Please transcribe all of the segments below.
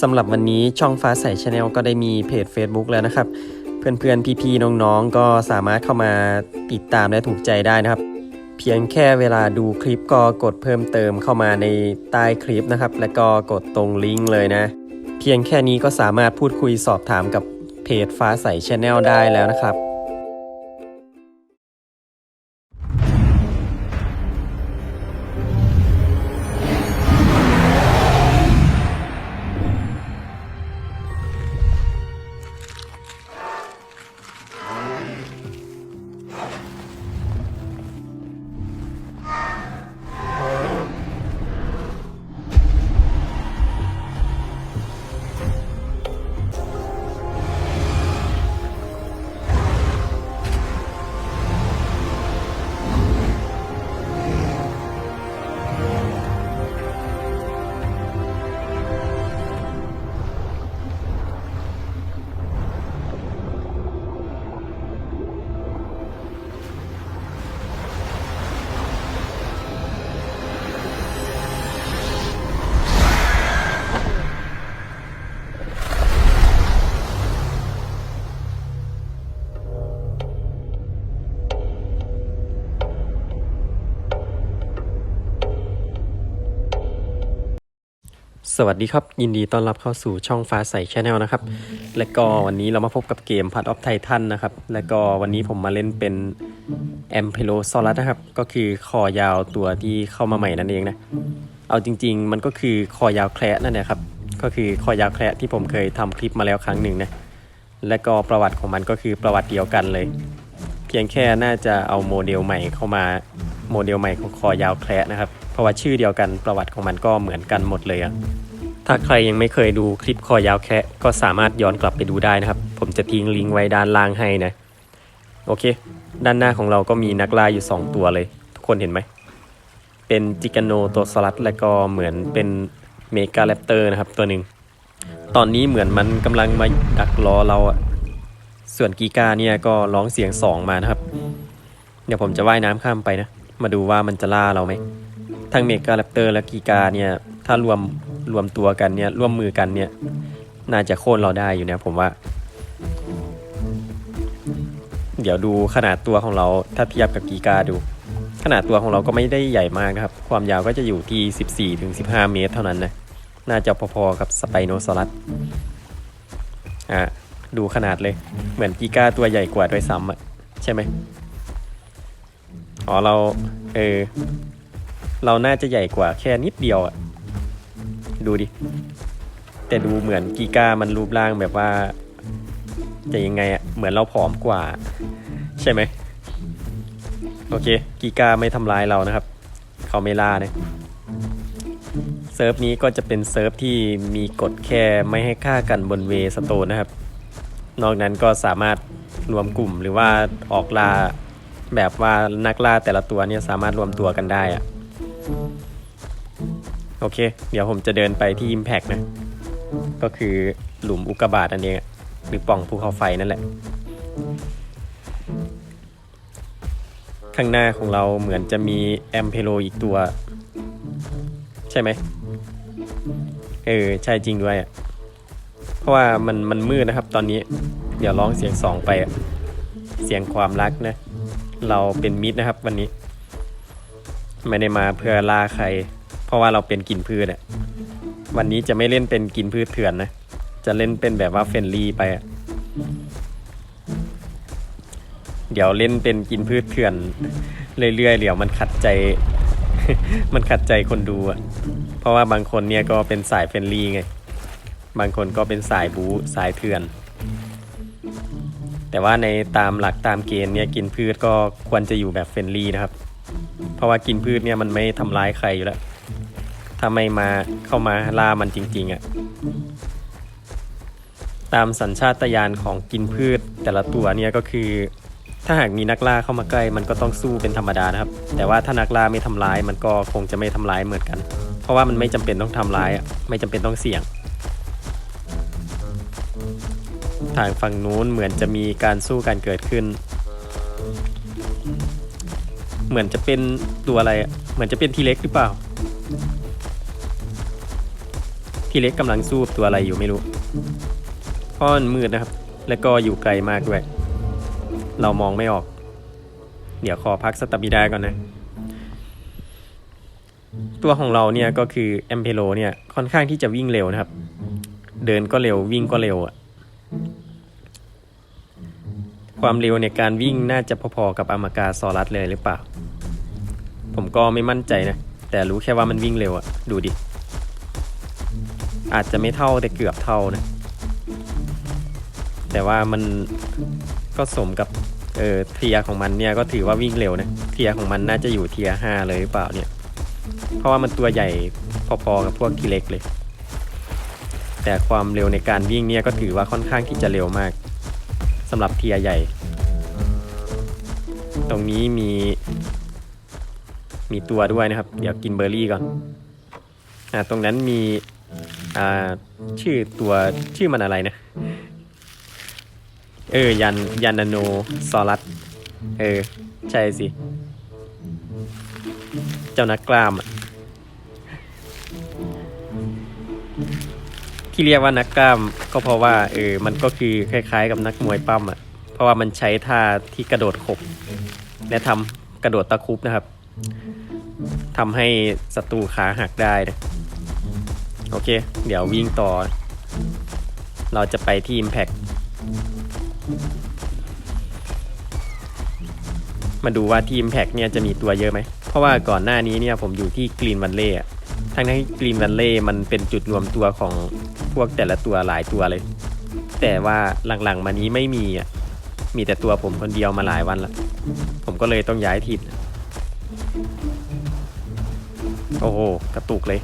สำหรับวันนี้ช่องฟ้าใสชาแนลก็ได้มีเพจ Facebook แล้วนะครับ เพื่อนๆ พี่ๆ น้องๆ ก็สามารถเข้ามาติดตามและถูกใจได้นะครับ เพียงแค่เวลาดูคลิปก็กดเพิ่มเติมเข้ามาในใต้คลิปนะครับ แล้วก็กดตรงลิงก์เลยนะ เพียงแค่นี้ก็สามารถพูดคุยสอบถามกับเพจฟ้าใสชาแนลได้แล้วนะครับ สวัสดีครับ ยินดีต้อนรับเข้าสู่ช่องฟ้าใสชาแนลนะครับ และก็วันนี้เรามาพบกับเกม Path of Titan นะครับ และก็วันนี้ผมมาเล่นเป็น a m p e l o s a u r u s นะครับ ก็คือคอยาวตัวที่เข้ามาใหม่นั่นเองนะ เอาจริง ๆ มันก็คือคอยาวแคระนั่นแหละครับ ก็คือคอยาวแคระที่ผมเคยทำคลิปมาแล้วครั้งหนึ่งนะ และก็ประวัติของมันก็คือประวัติเดียวกันเลย เพียงแค่น่าจะเอาโมเดลใหม่เข้ามาโมเดลใหม่ของคอยาวแคระนะครับ เพราะว่าชื่อเดียวกันประวัติของมันก็เหมือนกันหมดเลยอะ ถ้าใครยังไม่เคยดูคลิปคอยาวแคะก็สามารถย้อนกลับไปดูได้นะครับ ผมจะทิ้งลิงก์ไว้ด้านล่างให้นะ โอเค ด้านหน้าของเราก็มีนักล่าอยู่ 2 ตัวเลย ทุกคนเห็นไหม เป็นจิกาโนตัวสลัด และก็เหมือนเป็นเมกาแรปเตอร์นะครับตัวหนึ่ง ตอนนี้เหมือนมันกำลังมาดักรอเราอะส่วนกีกาเนี่ยก็ร้องเสียงสองมานะครับ เดี๋ยวผมจะว่ายน้ำข้ามไปนะ มาดูว่ามันจะล่าเราไหมทั้งเมกาแรปเตอร์และกีกาเนี่ยถ้ารวม รวมตัวกันเนี่ยร่วมมือกันเนี่ยน่าจะโค่นเราได้อยู่นะผมว่า เดี๋ยวดูขนาดตัวของเราถ้าเทียบกับกีกาดู ขนาดตัวของเราก็ไม่ได้ใหญ่มากนะครับ ความยาวก็จะอยู่ที่ 14-15 เมตรเท่านั้นนะน่าจะพอๆกับสไปโนซอรัสอะดูขนาดเลย เหมือนกีกาตัวใหญ่กว่าด้วยซ้ำอะใช่ไหมอ๋อเราเออเราน่าจะใหญ่กว่าแค่นิดเดียวอะ ดูดิ แต่ดูเหมือนกีกามันรูปร่างแบบว่า จะยังไงอะเหมือนเราผอมกว่า ใช่ไหม โอเค กีกาไม่ทำร้ายเรานะครับ เขาไม่ล่านะเซิร์ฟนี้ก็จะเป็นเซิร์ฟที่มีกฎแค่ไม่ให้ฆ่ากันบนเวสโตนนะครับ นอกนั้นก็สามารถรวมกลุ่มหรือว่าออกล่าแบบว่านักล่าแต่ละตัวเนี่ยสามารถรวมตัวกันได้อะ โอเค เดี๋ยวผมจะเดินไปที่ Impact นะ ก็คือหลุมอุกกาบาตนั่นเองอะหรือปล่องภูเขาไฟนั่นแหละ ข้างหน้าของเราเหมือนจะมีแอมเพโลอีกตัว ใช่ไหมเออ ใช่จริงด้วยอะเพราะว่ามันมันมืดนะครับตอนนี้ เดี๋ยวร้องเสียงสองไป เสียงความรักนะ เราเป็นมิตรนะครับวันนี้ ไม่ได้มาเพื่อล่าใคร เพราะว่าเราเป็นกินพืชอะวันนี้จะไม่เล่นเป็นกินพืชเถื่อนนะ จะเล่นเป็นแบบว่าเฟรนลี่ไปอะเดี๋ยวเล่นเป็นกินพืชเถื่อน เรื่อยๆเดี๋ยวมันขัดใจ มันขัดใจคนดูอะเพราะว่าบางคนเนี่ยก็เป็นสายเฟรนลี่ไง บางคนก็เป็นสายบูสายเถื่อน แต่ว่าในตามหลักตามเกณฑ์เนี่ยกินพืชก็ควรจะอยู่แบบเฟรนลี่นะครับ เพราะว่ากินพืชเนี่ยมันไม่ทำร้ายใครอยู่แล้ว ถ้าไม่มาเข้ามาล่ามันจริงๆอะ่ะตามสัญชาตญาณของกินพืชแต่ละตัวเนี่ยก็คือ ถ้าหากมีนักล่าเข้ามาใกล้ มันก็ต้องสู้เป็นธรรมดานะครับ แต่ว่าถ้านักล่าไม่ทำร้ายมันก็คงจะไม่ทำร้ายเหมือนกัน เพราะว่ามันไม่จำเป็นต้องทำร้ายอะไม่จำเป็นต้องเสี่ยง ทางฝั่งนู้นเหมือนจะมีการสู้กันเกิดขึ้น เหมือนจะเป็นตัวอะไรเหมือนจะเป็นทีเล็กหรือเปล่า ทีเล็กกำลังสู้ตัวอะไรอยู่ไม่รู้พราะมันมืดนะครับ แล้วก็อยู่ไกลมากด้วย เรามองไม่ออก เดี๋ยวขอพักสตาบิดาก่อนนะ ตัวของเราเนี่ยก็คือแอมเพโลเนี่ยค่อนข้างที่จะวิ่งเร็วนะครับ เดินก็เร็ววิ่งก็เร็วอะความเร็วในการวิ่งน่าจะพอๆกับอามากาซอรัสเลยหรือเปล่า ผมก็ไม่มั่นใจนะ แต่รู้แค่ว่ามันวิ่งเร็วอะดูดิ อาจจะไม่เท่าแต่เกือบเท่านะ แต่ว่ามันก็สมกับเออเทียของมันเนี่ยก็ถือว่าวิ่งเร็วนะเทียของมันน่าจะอยู่เทียห้าเลยหรือเปล่าเนี่ย เพราะว่ามันตัวใหญ่พอๆกับพวกทีเล็กเลย แต่ความเร็วในการวิ่งเนี่ยก็ถือว่าค่อนข้างที่จะเร็วมากสำหรับเทียใหญ่ ตรงนี้มี มีตัวด้วยนะครับ เดี๋ยวกินเบอร์รี่ก่อนอ่าตรงนั้นมี อ่าชื่อตัวชื่อมันอะไรนะ เออ ยันยันนาโนซอรัสเออ ใช่สิ เจ้านักกล้ามอะที่เรียกว่านักกล้ามก็เพราะว่าเออมันก็คือคล้ายๆ กับนักมวยปั้มอะเพราะว่ามันใช้ท่าที่กระโดดขบและทำกระโดดตะคุบนะครับทำให้ศัตรูขาหักได้นะ โอเค เดี๋ยววิ่งต่อ เราจะไปที่ Impact มาดูว่าทีมแพ็กเนี่ยจะมีตัวเยอะไหม เพราะว่าก่อนหน้านี้เนี่ยผมอยู่ที่กรีนวันเล่ทั้งที่กรีนวันเล่มันเป็นจุดรวมตัวของพวกแต่ละตัวหลายตัวเลย แต่ว่าหลังๆมานี้ไม่มีอะ มีแต่ตัวผมคนเดียวมาหลายวันละผมก็เลยต้องย้ายทีมโอ้โห กระตุกเลย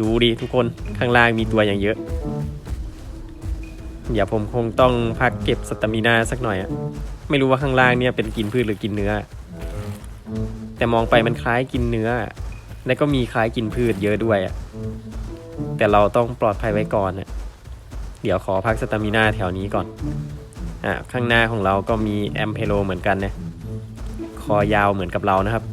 ดูดิทุกคนข้างล่างมีตัวอย่างเยอะ เดี๋ยวผมคงต้องพักเก็บสตามินาสักหน่อยอะไม่รู้ว่าข้างล่างเนี่ยเป็นกินพืชหรือกินเนื้อ แต่มองไปมันคล้ายกินเนื้อ และก็มีคล้ายกินพืชเยอะด้วยอะแต่เราต้องปลอดภัยไว้ก่อนนะเดี๋ยวขอพักสตามินาแถวนี้ก่อน อะข้างหน้าของเราก็มีแอมเพโลเหมือนกันนะ คอยาวเหมือนกับเรานะครับ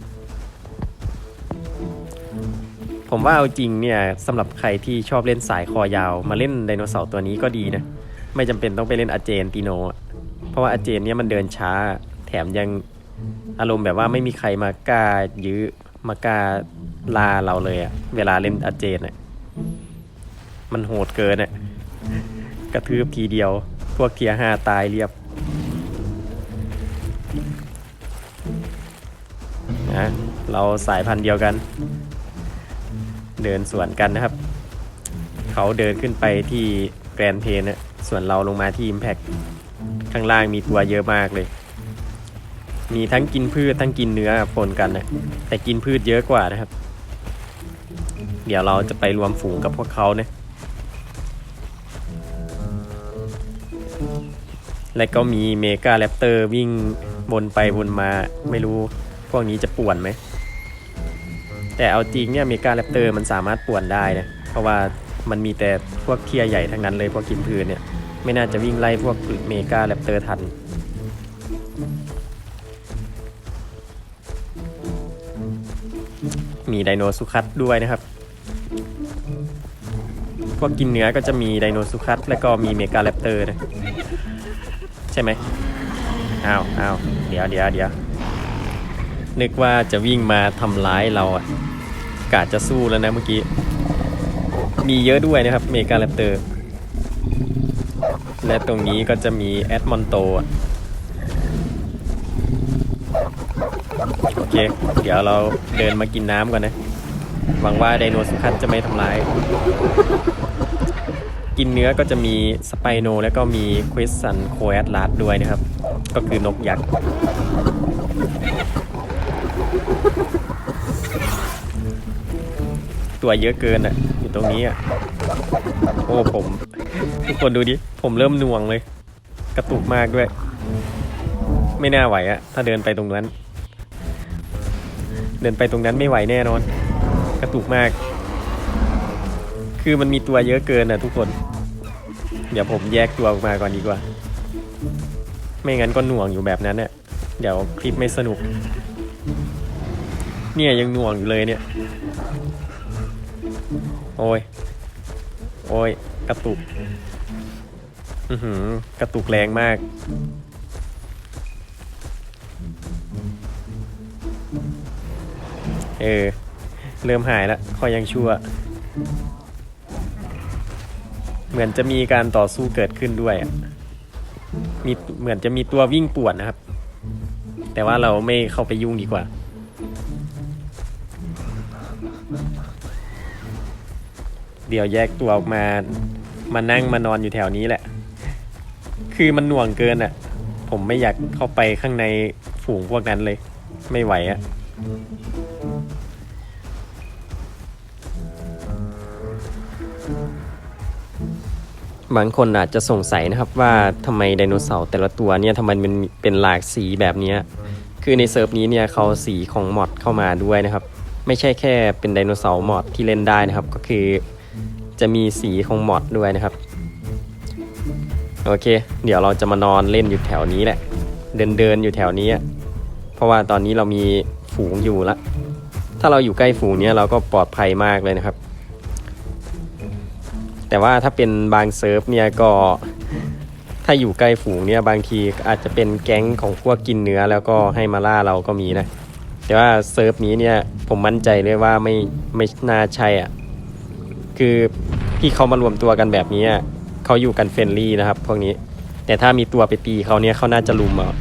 ผมว่าเอาจริงเนี่ยสำหรับใครที่ชอบเล่นสายคอยาว มาเล่นไดโนเสาร์ตัวนี้ก็ดีนะ ไม่จำเป็นต้องไปเล่นอาเจนติโน เพราะว่าอาเจนเนี่ยมันเดินช้า แถมยังอารมณ์แบบว่าไม่มีใครมากล้ายื้อมากล้าลาเราเลยอะเวลาเล่นอาเจนอะมันโหดเกินอะกระทืบทีเดียว พวกเทียห้าตายเรียบนะเราสายพันธุ์เดียวกัน เดินสวนกันนะครับ เขาเดินขึ้นไปที่แกรนเพนนะส่วนเราลงมาที่ Impact ข้างล่างมีตัวเยอะมากเลย มีทั้งกินพืชทั้งกินเนื้อปนกันนะแต่กินพืชเยอะกว่านะครับ เดี๋ยวเราจะไปรวมฝูงกับพวกเขาเนะและก็มีเมกาแรปเตอร์วิ่งวนไปวนมาไม่รู้พวกนี้จะป่วนไหม แต่เอาจริงเนี่ยเมกาแรปเตอร์มันสามารถป่วนได้นะเพราะว่ามันมีแต่พวกเทียใหญ่ทั้งนั้นเลยพวกกินพืชเนี่ยไม่น่าจะวิ่งไล่พวกเมกาแรปเตอร์ทันมีไดโนสุคัตด้วยนะครับ พวกกินเนื้อก็จะมีไดโนสุคัตแล้วก็มีเมกาแรปเตอร์นะ ใช่ไหมอ้าวอ้าวเดี๋ยวเดี๋ยวเดี๋ยวนึกว่าจะวิ่งมาทำร้ายเราอะ กาจะสู้แล้วนะเมื่อกี้ มีเยอะด้วยนะครับเมกาแรปเตอร์ และตรงนี้ก็จะมีแอดมอนโตโอเค เดี๋ยวเราเดินมากินน้ำก่อนนะ หวังว่าไดโนสุขันจะไม่ทำร้าย กินเนื้อก็จะมีสไปโนแล้วก็มีควิสซันโคแอดลาดด้วยนะครับ ก็คือนกยักษ์ ตัวเยอะเกินอะ อยู่ตรงนี้อะ โอ้ผม ทุกคนดูดิ ผมเริ่มหน่วงเลย กระตุกมากด้วย ไม่น่าไหวอะถ้าเดินไปตรงนั้น เดินไปตรงนั้นไม่ไหวแน่นอน กระตุกมาก คือมันมีตัวเยอะเกินอะ ทุกคน เดี๋ยวผมแยกตัวออกมาก่อนดีกว่า ไม่งั้นก็หน่วงอยู่แบบนั้นเนี่ยเดี๋ยวคลิปไม่สนุก เนี่ยยังหน่วงอยู่เลยเนี่ย โอ้ย โอ้ย กระตุก อือหือกระตุกแรงมาก เออ เริ่มหายแล้วคอยยังชั่ว เหมือนจะมีการต่อสู้เกิดขึ้นด้วยมีเหมือนจะมีตัววิ่งป่วนนะครับ แต่ว่าเราไม่เข้าไปยุ่งดีกว่า เดี๋ยวแยกตัวออกมา มานั่งมานอนอยู่แถวนี้แหละ คือมันหน่วงเกินอะ ผมไม่อยากเข้าไปข้างในฝูงพวกนั้นเลย ไม่ไหวอะบางคนอาจจะสงสัยนะครับว่าทำไมไดโนเสาร์แต่ละตัวเนี่ยทำไมมันเป็นหลากสีแบบนี้ คือในเซิร์ฟนี้เนี่ยเขาสีของมอดเข้ามาด้วยนะครับ ไม่ใช่แค่เป็นไดโนเสาร์มอดที่เล่นได้นะครับ ก็คือ จะมีสีของมอดด้วยนะครับ โอเค เดี๋ยวเราจะมานอนเล่นอยู่แถวนี้แหละ เดินเดินอยู่แถวนี้ เพราะว่าตอนนี้เรามีฝูงอยู่ละ ถ้าเราอยู่ใกล้ฝูงเนี้ยเราก็ปลอดภัยมากเลยนะครับ แต่ว่าถ้าเป็นบางเซิร์ฟเนี่ยก็ถ้าอยู่ใกล้ฝูงเนี่ยบางทีอาจจะเป็นแก๊งของพวกกินเนื้อแล้วก็ให้มาล่าเราก็มีนะแต่ว่าเซิร์ฟนี้เนี่ยผมมั่นใจเลยว่าไม่ไม่น่าใช่อะ คือที่เขามารวมตัวกันแบบนี้เขาอยู่กันเฟรนลี่นะครับ พวกนี้ แต่ถ้ามีตัวไปตีเขาเนี่ยเขาน่าจะลุมเอา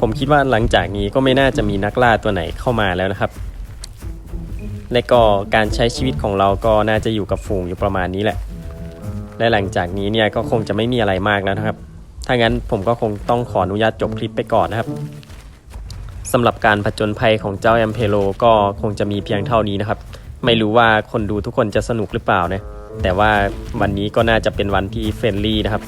ผมคิดว่าหลังจากนี้ก็ไม่น่าจะมีนักล่าตัวไหนเข้ามาแล้วนะครับ และก็การใช้ชีวิตของเราก็น่าจะอยู่กับฝูงอยู่ประมาณนี้แหละ และหลังจากนี้เนี่ยก็คงจะไม่มีอะไรมากแล้วนะครับ ถ้างั้นผมก็คงต้องขออนุญาตจบคลิปไปก่อนนะครับสำหรับการผจญภัยของเจ้าแอมเพโลก็คงจะมีเพียงเท่านี้นะครับ ไม่รู้ว่าคนดูทุกคนจะสนุกหรือเปล่านะแต่ว่าวันนี้ก็น่าจะเป็นวันที่เฟรนลี่นะครับ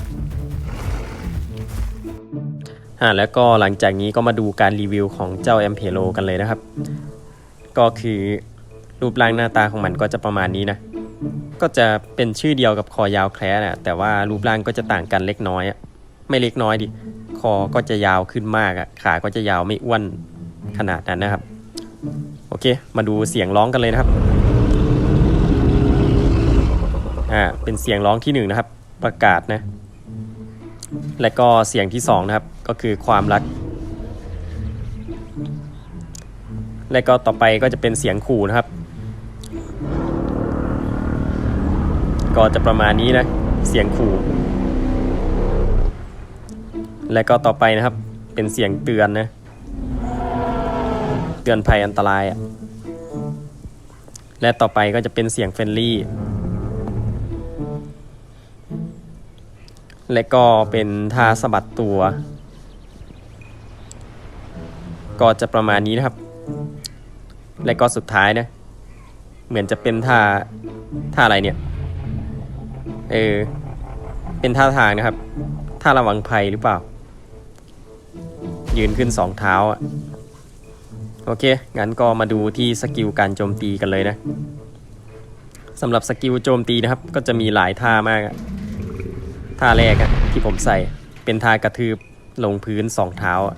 อ่าแล้วก็หลังจากนี้ก็มาดูการรีวิวของเจ้าแอมเพโลกันเลยนะครับ ก็คือรูปร่างหน้าตาของมันก็จะประมาณนี้นะ ก็จะเป็นชื่อเดียวกับคอยาวแคร์นะแต่ว่ารูปร่างก็จะต่างกันเล็กน้อยอะไม่เล็กน้อยดิ คอก็จะยาวขึ้นมากอะขาก็จะยาวไม่อ้วนขนาดนั้นนะครับ โอเค มาดูเสียงร้องกันเลยนะครับอ่าเป็นเสียงร้องที่หนึ่งนะครับ ประกาศนะ และก็เสียงที่สองนะครับ ก็คือความรัก และก็ต่อไปก็จะเป็นเสียงขู่นะครับ ก็จะประมาณนี้นะ เสียงขู่ และก็ต่อไปนะครับ เป็นเสียงเตือนนะ เตือนภัยอันตรายอะและต่อไปก็จะเป็นเสียงเฟรนลี่ และก็เป็นท่าสะบัดตัว ก็จะประมาณนี้นะครับ และก็สุดท้ายนะ เหมือนจะเป็นท่าท่าอะไรเนี่ย เออ เป็นท่าทางนะครับ ท่าระวังภัยหรือเปล่า ยืนขึ้นสองเท้าอะโอเค งั้นก็มาดูที่สกิลการโจมตีกันเลยนะสำหรับสกิลโจมตีนะครับ ก็จะมีหลายท่ามากอะท่าแรกที่ผมใส่เป็นท่ากระทืบลงพื้นสองเท้าอะ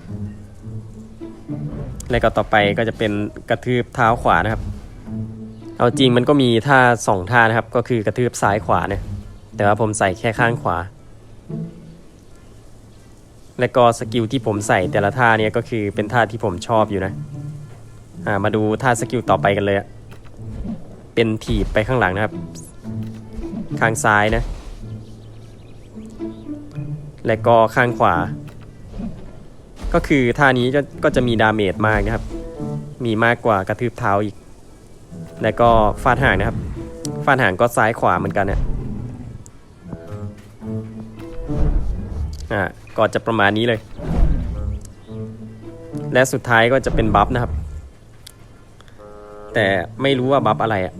และก็ต่อไปก็จะเป็นกระทืบเท้าขวานะครับ เอาจริงมันก็มีท่าสองท่านะครับ ก็คือกระทืบซ้ายขวาเนี่ย แต่ว่าผมใส่แค่ข้างขวา และก็สกิลที่ผมใส่แต่ละท่าเนี่ยก็คือเป็นท่าที่ผมชอบอยู่นะอ่ามาดูท่าสกิลต่อไปกันเลย เป็นถีบไปข้างหลังนะครับ ข้างซ้ายนะ และก็ข้างขวา ก็คือท่านี้ก็ก็จะมีดาเมจมากนะครับ มีมากกว่ากระทืบเท้าอีก และก็ฟาดห่างนะครับ ฟาดห่างก็ซ้ายขวาเหมือนกันเนี่ย อ่าก็จะประมาณนี้เลย และสุดท้ายก็จะเป็นบัฟนะครับ แต่ไม่รู้ว่าบัฟอะไรอะ่ะ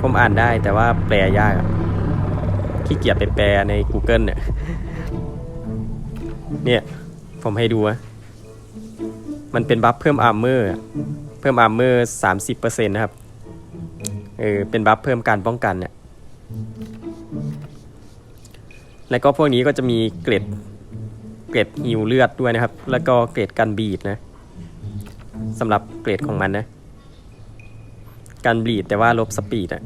ผมอ่านได้แต่ว่าแปลยากขี้เกียจไปแปลใน Google เนี่ย เนี่ย ผมให้ดูอะมันเป็นบัฟเพิ่มอาร์เมอร์เพิ่มอาร์เมอร์สามสิบเปอร์เซ็นต์นะครับ เออ เป็นบัฟเพิ่มการป้องกันเนี่ย แล้วก็พวกนี้ก็จะมีเกร็ดเกร็ดฮิวเลือดด้วยนะครับ แล้วก็เกร็ดกันบีดนะสำหรับเกร็ดของมันนะกันบีดแต่ว่าลบสปีดอะ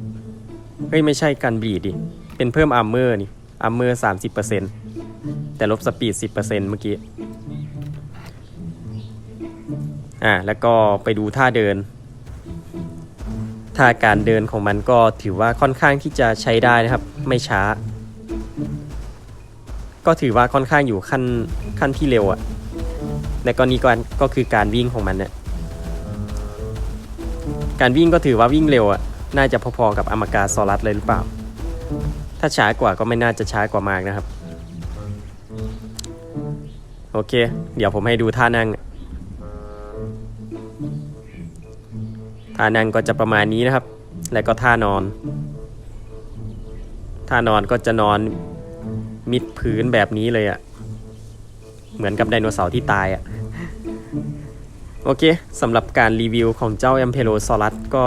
เฮ้ยไม่ใช่กันบีดดิ เป็นเพิ่มอาร์เมอร์นี่อาร์เมอร์สามสิบเปอร์เซ็นแต่ลบสปีดสิบเปอร์เซ็นเมื่อกี้ อ่าแล้วก็ไปดูท่าเดิน ท่าการเดินของมันก็ถือว่าค่อนข้างที่จะใช้ได้นะครับ ไม่ช้า ก็ถือว่าค่อนข้างอยู่ขั้นขั้นที่เร็วอะ่ะและก็นี่ก็ก็คือการวิ่งของมันเนี่ยการวิ่งก็ถือว่าวิ่งเร็วอะ่ะน่าจะพอๆกับอมกาซอรัสเลยหรือเปล่า ถ้าช้ากว่าก็ไม่น่าจะช้ากว่ามากนะครับ โอเค เดี๋ยวผมให้ดูท่านั่ง ท่านั่งก็จะประมาณนี้นะครับ แล้วก็ท่านอน ท่านอนก็จะนอน มิดพื้นแบบนี้เลยอะ่ะ เหมือนกับไดโนเสาร์ที่ตายอะ่ะ โอเคสำหรับการรีวิวของเจ้าแอมเพโลซอรัสก็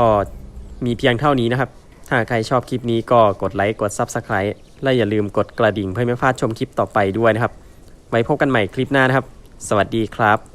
มีเพียงเท่านี้นะครับ ถ้าใครชอบคลิปนี้ก็กดไลค์กด Subscribe และอย่าลืมกดกระดิ่งเพื่อไม่พลาดชมคลิปต่อไปด้วยนะครับ ไว้พบกันใหม่คลิปหน้านะครับ สวัสดีครับ